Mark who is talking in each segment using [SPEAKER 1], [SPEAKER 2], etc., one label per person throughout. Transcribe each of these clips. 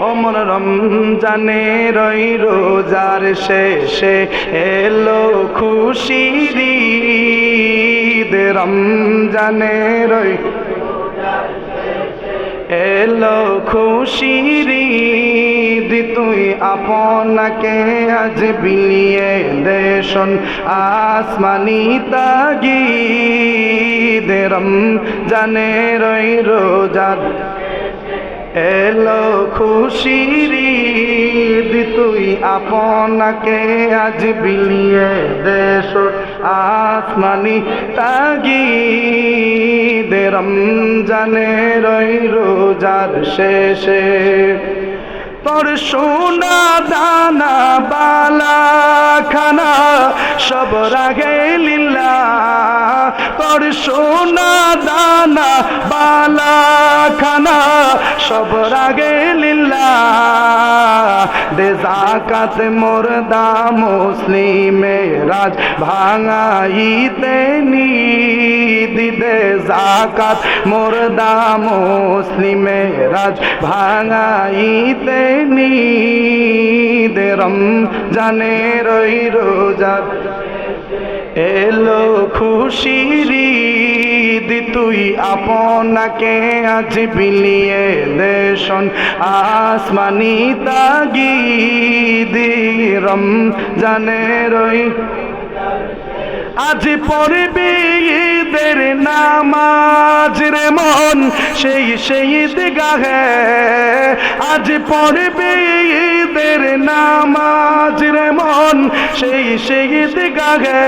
[SPEAKER 1] ওমর রমজানে রই রোজার শেষে এলো খুশির রমজানে রই এলো খুশির ঈদ। তুই আপনাকে আজ বিলিয়ে দেশন আসমানি তাগিদ। রমজানে রই রোজার এলো খুশির তুই আপনাকে আজ বিলিয়ে দেশ আসমানি তাগিদ। রমজানে রই রোজার শেষে তোর সোনা দানা, বালা, খানা, সব রাগে লীলা। তোর সোনা দানা বালা, খানা, সব রাগে লীলা। দে মোর দা মুসলিমে রাজ ভাঙাইতে নি দিদে জাকাত মোর দা মুসলিমে রাজ ভাঙাইতে নি দে রম জানে রই রোজার এলো খুশির তুই আপনাকে আজ বিলিয়ে দেশন আসমানি তাগিদ রম জানে রই। আজ পড়বি ঈদের নামাজ রে মন, সেই সেই গাহে আজ পড়বি ঈদের নামাজ রে মন, সেই সেই গাহে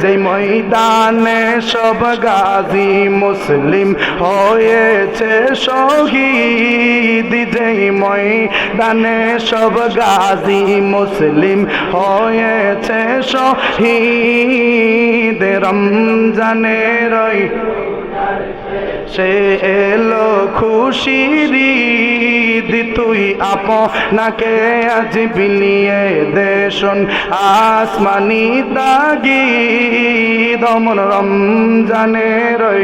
[SPEAKER 1] যেই ময়দানে সব গাজী মুসলিম হয়েছে শহীদ, যেই ময়দানে সব গাজী মুসলিম হয়েছে শহীদ রমজানে রই সে এলো খুশির দি তুই আপনাকে আজ বিলিয়ে দেশন আসমানি দাগি দমন রমজানে রই।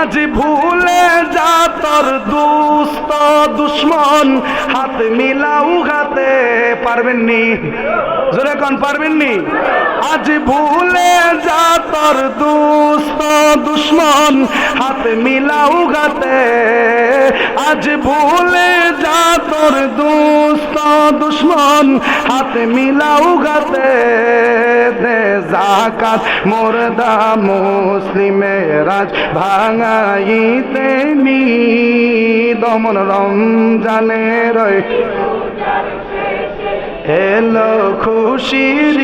[SPEAKER 1] আজ ভুলে যা তোর দুস্ত দুশ্মন, হাত মিলাও হাতে পারবেননি। জোরে কোন, পারবেননি? আজ ভুলে যা তোর দুস্ত দুশ্মন, হাত মিলাও গাতে। আজ ভুলে যা তোর দুস্ত দুশ্মন, হাত মিলাও গাতে। দে জাকাত মোরদা মুসলিমে রাজ ভাঙাইতে নি। দমন রমজানে রয়। এলো খুশির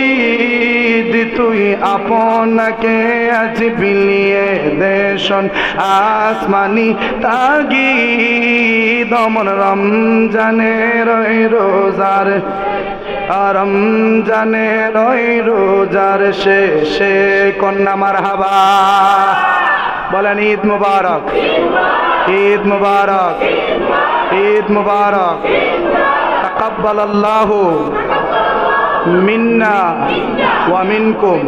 [SPEAKER 1] তুই আপনাকে আজ বিলিয়ে দেশন আসমানি তাগি দমন রমজানে রয় রোজার রমজানে রয় রোজার শেষে কন্যা মার হাবা বলেন ঈদ মুবারক ঈদ মুবারক ঈদ মুবারক تقبل الله মিন্না ওয়া মিনকুম।